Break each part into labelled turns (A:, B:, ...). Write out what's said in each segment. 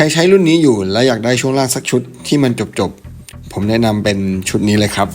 A: ใครใช้รุ่นนี้อยู่และอยากได้ช่วงล่างสักชุดที่มันจบๆ ผมแนะนำเป็นชุดนี้เลยครับ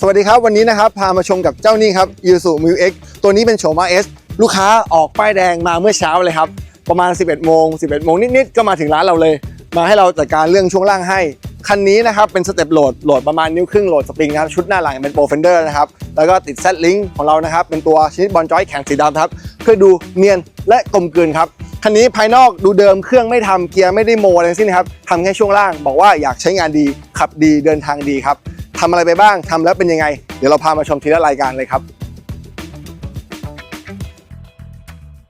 B: สวัสดีครับวันนี้นะครับ พามาชมกับเจ้านี่ครับ i s u m u x ตัวนี้เป็นโฉม RS ลูกค้าออกป้ายแดงมาเมื่อเช้าเลยครับ ประมาณ 11 โมง 11 โมงนิดๆ ก็มาถึงร้านเราเลย มาให้เราจัดการเรื่องช่วงล่างให้ คันนี้นะครับเป็นสเต็ปโหลดโหลดประมาณนิ้วครึ่งโหลดสปริงนะครับชุดหน้าหลังเป็นโปรเฟนเดอร์นะครับแล้วก็ติดเซตลิงของเรานะครับเป็นตัวชนิดบอลจอยแข็งสีดำครับ เพื่อดูเนียนและกลมกลืนครับคันนี้ภายนอกดูเดิมเครื่องไม่ทำเกียร์ไม่ได้โมอะไรทั้งสิ้นครับทำแค่ช่วงล่าง บอกว่าอยากใช้งานดีขับดีเดินทางดีครับทำอะไรไปบ้างทำแล้วเป็นยังไง เดี๋ยวเราพามาชมทีละรายการเลยครับ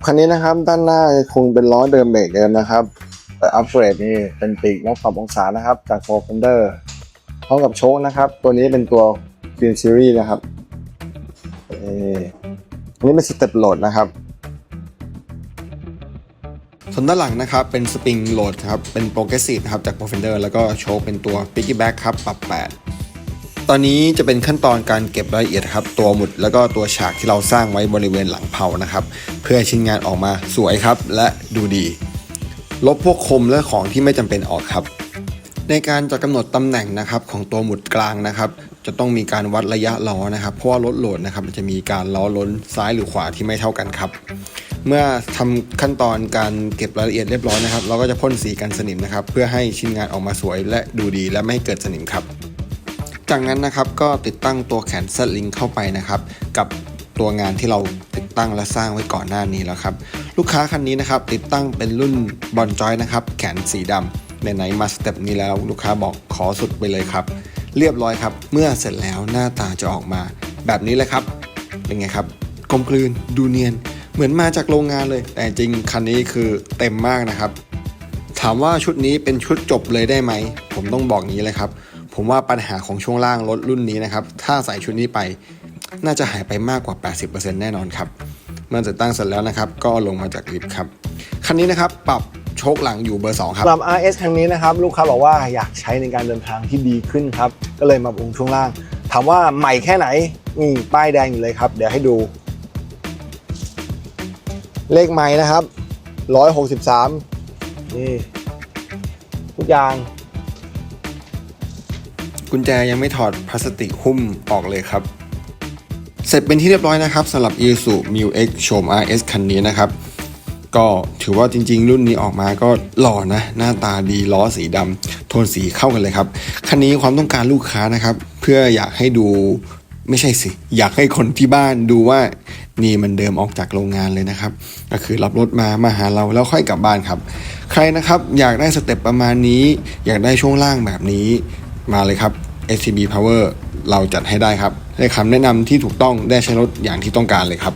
B: คันนี้นะครับด้านหน้าคงเป็นล้อเดิมเบรกเดิมนะครับแต่อัปเกรดนี่เป็นปีกล็อกปรับองศานะครับจากโฟร์เฟนเดอร์พร้อมกับโชคนะครับ ตัวนี้เป็นตัว Green Series นะครับเอันนี้เป็นสเต็ปโหลดนะครับ
A: ส่วนด้านหลังนะครับเป็นสปริงโหลดครับเป็นโปรเกรสซีฟครับจาก p r o f e n d e r แล้วก็โชว์เป็นตัว Piggyback ครับปรับ 8 ตอนนี้จะเป็นขั้นตอนการเก็บรายละเอียดครับตัวหมุดแล้วก็ตัวฉากที่เราสร้างไว้บริเวณหลังเผานะครับ เพื่อชิ้นงานออกมาสวยครับและดูดี ลบพวกคมและของที่ไม่จำเป็นออกครับ ในการจะกำหนดตำแหน่งนะครับของตัวหมุดกลางนะครับ จะต้องมีการวัดระยะล้อนะครับ เพราะว่ารถโหลดนะครับมันจะมีการล้อล้นซ้ายหรือขวาที่ไม่เท่ากันครับ เมื่อทำขั้นตอนการเก็บรายละเอียดเรียบร้อยนะครับ เราก็จะพ่นสีกันสนิมนะครับ เพื่อให้ชิ้นงานออกมาสวยและดูดีและไม่ให้เกิดสนิมครับ จากนั้นนะครับก็ติดตั้งตัวแขนเซตลิงเข้าไปนะครับ กับตัวงานที่เราติดตั้งและสร้างไว้ก่อนหน้านี้แล้วครับ ลูกค้าคันนี้นะครับ ติดตั้งเป็นรุ่นบอลจอยนะครับ แขนสีดำในไหนมาสเต็ปนี้แล้วลูกค้าบอกขอสุดไปเลยครับ เรียบร้อยครับ เมื่อเสร็จแล้วหน้าตาจะออกมา แบบนี้เลยครับ เป็นไงครับกลมกลืนดูเนียน เหมือนมาจากโรงงานเลย แต่จริงคันนี้คือเต็มมากนะครับ ถามว่าชุดนี้เป็นชุดจบเลยได้ไหม ผมต้องบอกงี้เลยครับ ผมว่าปัญหาของช่วงล่างรถรุ่นนี้นะครับ ถ้าใส่ชุดนี้ไป น่าจะหายไปมากกว่า 80%แน่นอนครับ เมื่อติดตั้งเสร็จแล้วนะครับ ก็ลงมาจากลิฟต์ครับ คันนี้นะครับปรับ โชคหลังอยู่เบอร์ 2 ครับ
B: สำหรับ RS ครั้งนี้นะครับ ลูกค้าบอกว่าอยากใช้ในการเดินทางที่ดีขึ้นครับ ก็เลยมาปรุงช่วงล่าง ถามว่าใหม่แค่ไหนนี่ป้ายแดงอยู่เลยครับ เดี๋ยวให้ดู เลขใหม่นะครับ 163 นี่ ทุกอย่าง
A: กุญแจยังไม่ถอดพลาสติกหุ้มออกเลยครับ เสร็จเป็นที่เรียบร้อยนะครับสำหรับ Isuzu Mu X โฉม RS คันนี้นะครับ ก็ถือว่าจริง ๆ รุ่นนี้ออกมาก็หล่อนะ หน้าตาดีล้อสีดำโทนสีเข้ากันเลยครับ คันนี้ความต้องการลูกค้านะครับ เพื่ออยากให้ดูไม่ใช่สิ อยากให้คนที่บ้านดูว่านี่มันเดิมออกจากโรงงานเลยนะครับ ก็คือรับรถมามาหาเราแล้วค่อยกลับบ้านครับ ใครนะครับอยากได้สเต็ปประมาณนี้ อยากได้ช่วงล่างแบบนี้มาเลยครับ SCB Power เราจัดให้ได้ครับให้คำแนะนำที่ถูกต้องได้ใช้รถอย่างที่ต้องการเลยครับ